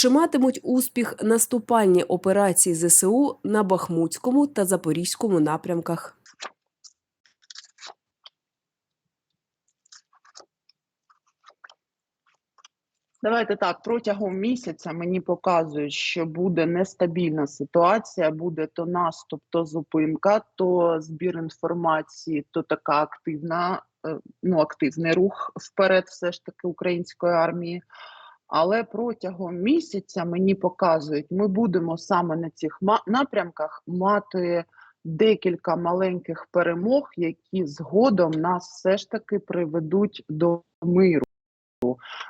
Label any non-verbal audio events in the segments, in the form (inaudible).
Чи матимуть успіх наступальні операції ЗСУ на Бахмутському та Запорізькому напрямках? Давайте так, протягом місяця мені показують, що буде нестабільна ситуація, буде то наступ, то зупинка, то збір інформації, то така активна, е, ну активний рух вперед, все ж таки української армії. Але протягом місяця мені показують, ми будемо саме на цих напрямках мати декілька маленьких перемог, які згодом нас все ж таки приведуть до миру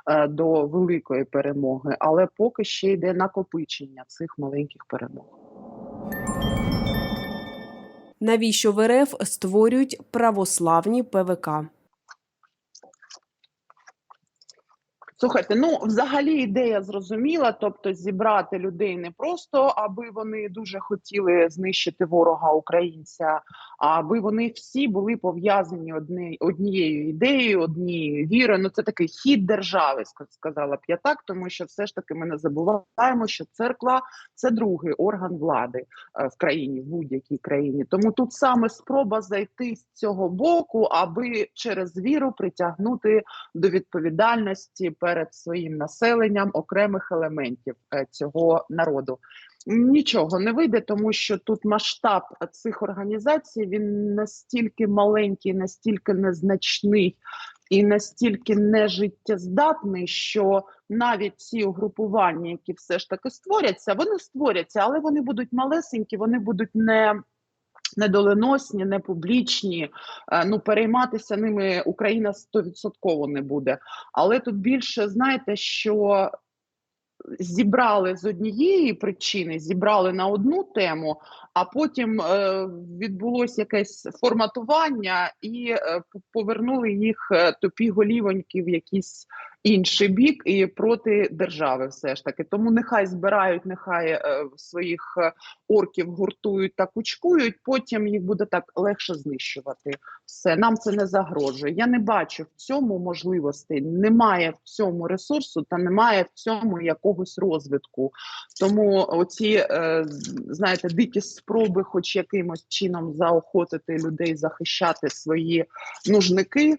е, до великої перемоги, але поки ще йде накопичення цих маленьких перемог. Навіщо в РФ створюють православні ПВК? Слухайте, ну взагалі ідея зрозуміла, тобто зібрати людей не просто аби вони дуже хотіли знищити ворога українця, а аби вони всі були пов'язані одні, однією ідеєю, однією вірою. Ну це такий хід держави, ска- сказала б я так, тому що все ж таки ми не забуваємо, що церква це другий орган влади е, в країні, в будь-якій країні. Тому тут саме спроба зайти з цього боку, аби через віру притягнути до відповідальності перед своїм населенням окремих елементів е, цього народу. Нічого не вийде, тому що тут масштаб цих організацій він настільки маленький, настільки незначний і настільки нежиттєздатний, що навіть ці угрупування, які все ж таки створяться, вони створяться, але вони будуть малесенькі, вони будуть не недоленосні, не публічні. Е, Ну, перейматися ними Україна стовідсотково не буде. Але тут більше знаєте, що зібрали з однієї причини, зібрали на одну тему, а потім е, відбулося якесь форматування і е, повернули їх е, тупі голівоньки в якийсь інший бік і проти держави, все ж таки. Тому нехай збирають, нехай е, своїх е, орків гуртують та кучкують. Потім їх буде так легше знищувати. Все нам це не загрожує. Я не бачу в цьому можливостей. Немає в цьому ресурсу та немає в цьому якогось розвитку. Тому оці е, знаєте, дикі спроби, хоч якимось чином заохотити людей захищати свої нужники,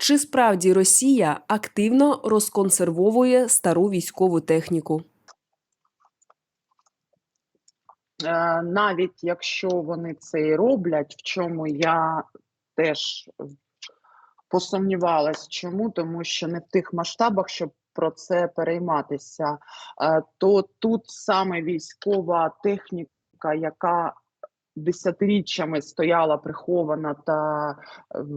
Чи справді Росія активно розконсервовує стару військову техніку? Е, навіть якщо вони це і роблять, в чому я теж посумнівалась. Чому? Тому що не в тих масштабах, щоб про це перейматися, Е, то тут саме військова техніка, яка десятиріччями стояла прихована та е,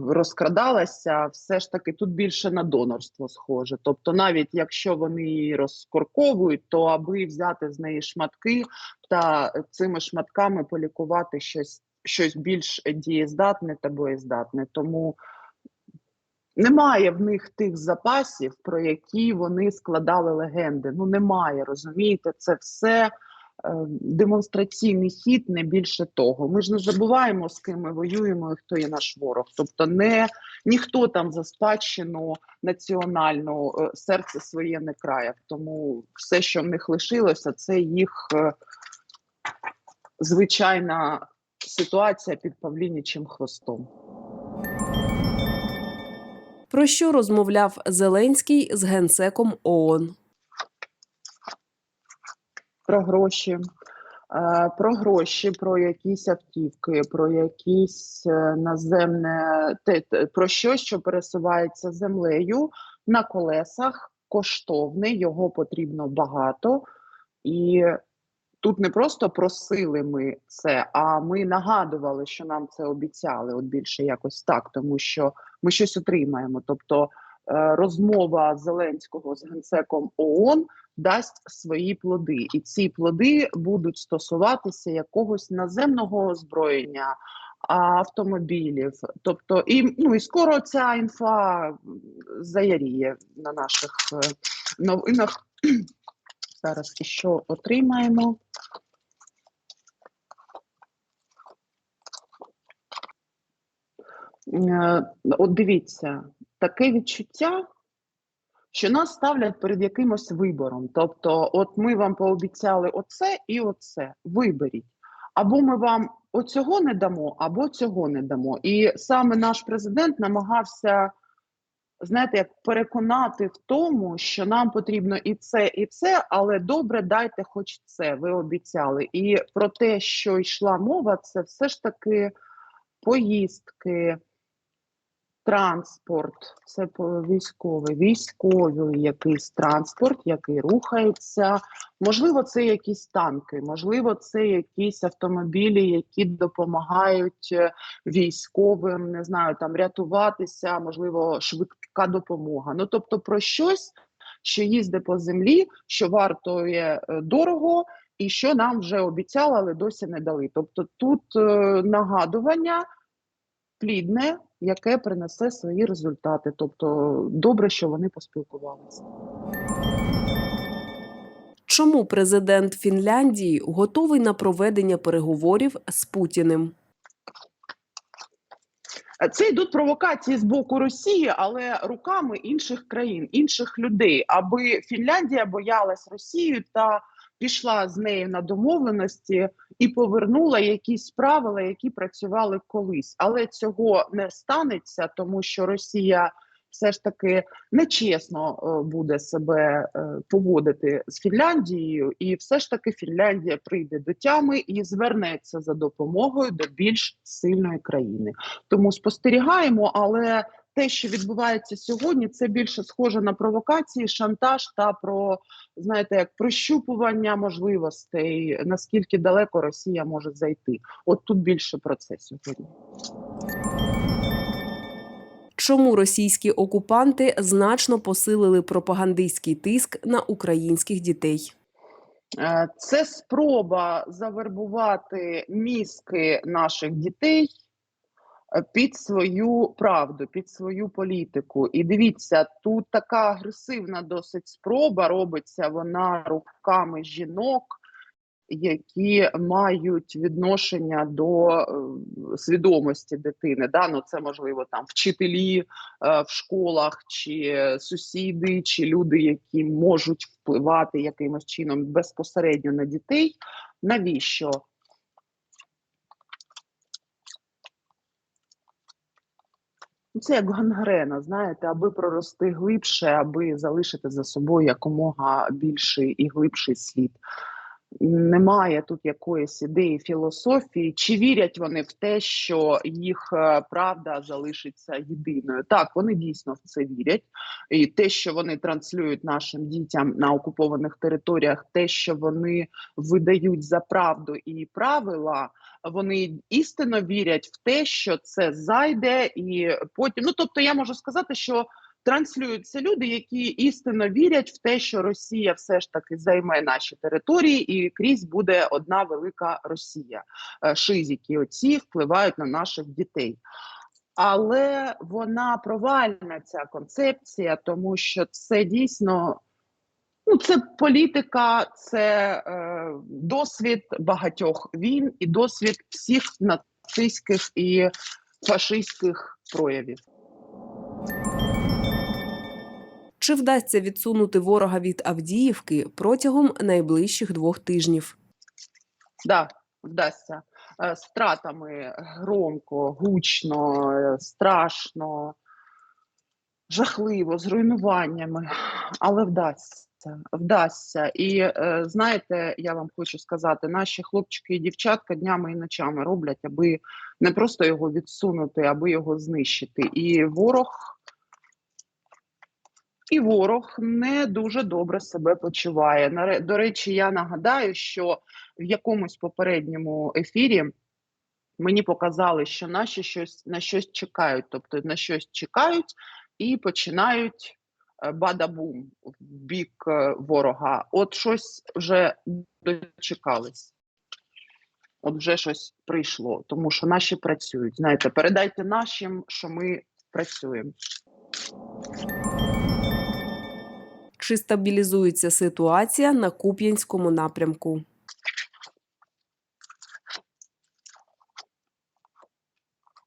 розкрадалася, все ж таки тут більше на донорство схоже. Тобто, навіть якщо вони її розкорковують, то аби взяти з неї шматки та цими шматками полікувати щось, щось більш дієздатне та боєздатне. Тому немає в них тих запасів, про які вони складали легенди. Ну немає, розумієте, це все. Е, Демонстраційний хід не більше того. Ми ж не забуваємо, з ким ми воюємо і хто є наш ворог. Тобто, не ніхто там за спадщину національну е, серце своє не краяв. Тому все, що в них лишилося, це їх е, звичайна ситуація під павлінічим хвостом. Про що розмовляв Зеленський з генсеком ООН? Про гроші, е, про гроші, про якісь автівки, про якісь е, наземне про щось, що пересувається землею на колесах, коштовне, його потрібно багато. І тут не просто просили ми це, а ми нагадували, що нам це обіцяли. От більше якось так, тому що ми щось отримаємо. Тобто розмова Зеленського з генсеком ООН дасть свої плоди, і ці плоди будуть стосуватися якогось наземного озброєння, автомобілів. Тобто, і ну і скоро ця інфа заяріє на наших е, новинах. (clears throat) Зараз і що отримаємо. Е, От дивіться, таке відчуття, що нас ставлять перед якимось вибором. Тобто, от ми вам пообіцяли оце і оце. Виберіть. Або ми вам оцього не дамо, або цього не дамо. І саме наш президент намагався, знаєте, як переконати в тому, що нам потрібно і це, і це, але добре, дайте хоч це. Ви обіцяли. І про те, що йшла мова, це все ж таки поїздки, транспорт, це військовий, військовий якийсь транспорт, який рухається. Можливо, це якісь танки, можливо, це якісь автомобілі, які допомагають е, військовим, не знаю, там рятуватися, можливо, швидка допомога. Ну тобто про щось, що їздить по землі, що вартує е, дорого. І що нам вже обіцяли, але досі не дали. Тобто тут е, нагадування плідне, яке принесе свої результати. Тобто добре, що вони поспілкувалися. Чому президент Фінляндії готовий на проведення переговорів з Путіним? Це йдуть провокації з боку Росії, але руками інших країн, інших людей, аби Фінляндія боялась Росію та пішла з нею на домовленості і повернула якісь правила, які працювали колись. Але цього не станеться, тому що Росія все ж таки нечесно е, буде себе е, поводити з Фінляндією, і все ж таки Фінляндія прийде до тями і звернеться за допомогою до більш сильної країни. Тому спостерігаємо, але те, що відбувається сьогодні, це більше схоже на провокації, шантаж та про знаєте, як прощупування можливостей, наскільки далеко Росія може зайти. От тут більше про це сьогодні. Чому російські окупанти значно посилили пропагандистський тиск на українських дітей? Е, Це спроба завербувати мізки наших дітей під свою правду, під свою політику. І дивіться, тут така агресивна досить спроба робиться вона руками жінок, які мають відношення до е, свідомості дитини. Да? Ну, це можливо там вчителі е, в школах, чи сусіди, чи люди, які можуть впливати якимось чином безпосередньо на дітей. Навіщо? Це як гангрена, знаєте, аби прорости глибше, аби залишити за собою якомога більший і глибший слід. Немає тут якоїсь ідеї філософії, чи вірять вони в те, що їх е, правда залишиться єдиною. Так, вони дійсно в це вірять, і те, що вони транслюють нашим дітям на окупованих територіях, те, що вони видають за правду і правила, вони істинно вірять в те, що це зайде, і потім. Ну тобто, я можу сказати, що транслюються люди, які істинно вірять в те, що Росія все ж таки займе наші території, і крізь буде одна велика Росія. Е, Шизики оці впливають на наших дітей. Але вона провальна ця концепція, тому що це дійсно ну, це політика, це е, досвід багатьох війн і досвід всіх нацистських і фашистських проявів. Чи вдасться відсунути ворога від Авдіївки протягом найближчих двох тижнів? Да, вдасться. Е, З втратами громко, гучно, е, страшно, жахливо, з руйнуваннями, але вдасться. Вдасться. І е, знаєте, я вам хочу сказати, наші хлопчики і дівчатка днями і ночами роблять, аби не просто його відсунути, аби його знищити. І ворог. І ворог не дуже добре себе почуває. До речі, я нагадаю, що в якомусь попередньому ефірі мені показали, що наші щось на щось чекають, тобто на щось чекають, і починають е, бадабум в бік е, ворога. От щось вже дочекались. От вже щось прийшло, тому що наші працюють. Знаєте, передайте нашим, що ми працюємо. Чи стабілізується ситуація на Куп'янському напрямку?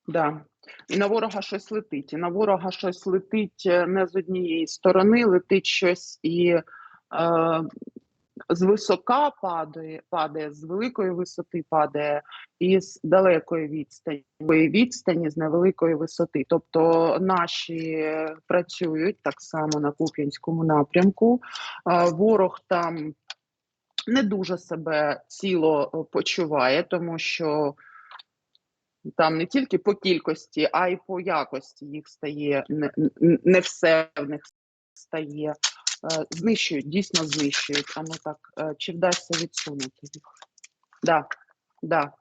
Да. І на ворога щось летить. І на ворога щось летить е, не з однієї сторони, летить щось і е, з висока падає, падає, з великої висоти падає, і з далекої відстані, відстані з невеликої висоти. Тобто наші працюють так само на Куп'янському напрямку. Е, ворог там не дуже себе ціло е, почуває, тому що там не тільки по кількості, а й по якості їх стає не, не все в них стає. Е, Знищують, дійсно знищують. А ну так, е, чи вдасться відсунути? Да, да.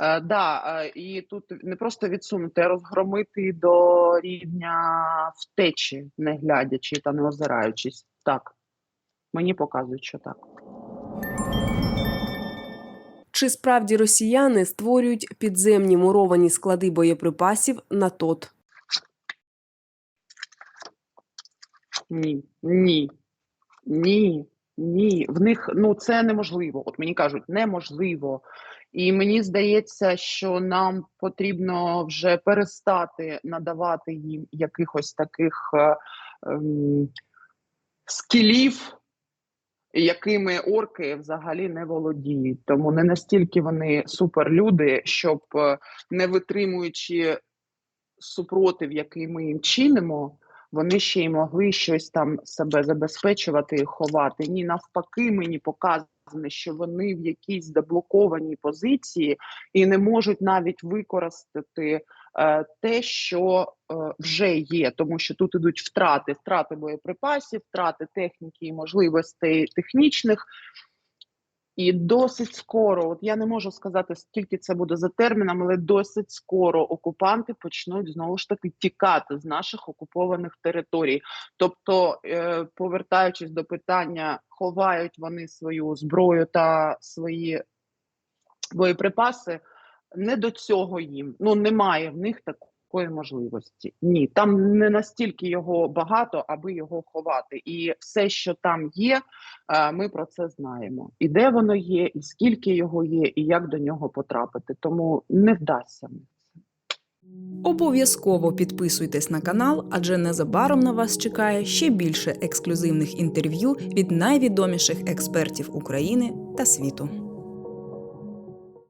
Е, да, і тут не просто відсунути, а розгромити до рівня втечі, не глядячи та не озираючись. Так, мені показують, що так. Чи справді росіяни створюють підземні муровані склади боєприпасів на ТОТ? Ні, ні, ні, ні. В них ну це неможливо. От мені кажуть, неможливо. І мені здається, що нам потрібно вже перестати надавати їм якихось таких е, ем, скілів, якими орки взагалі не володіють. Тому не настільки вони суперлюди, щоб е, не витримуючи супротив, який ми їм чинимо, вони ще й могли щось там себе забезпечувати і ховати. Ні, навпаки, мені показано, що вони в якійсь заблокованій позиції і не можуть навіть використати е, те, що е, вже є, тому що тут ідуть втрати, втрати боєприпасів, втрати техніки і можливостей технічних. І досить скоро, от я не можу сказати, скільки це буде за терміном, але досить скоро окупанти почнуть знову ж таки тікати з наших окупованих територій. Тобто, е, повертаючись до питання, ховають вони свою зброю та свої боєприпаси. Не до цього їм. Ну немає в них такої можливості. Ні, там не настільки його багато, аби його ховати. І все, що там є, е, ми про це знаємо. І де воно є, і скільки його є, і як до нього потрапити. Тому не вдасться. Обов'язково підписуйтесь на канал, адже незабаром на вас чекає ще більше ексклюзивних інтерв'ю від найвідоміших експертів України та світу.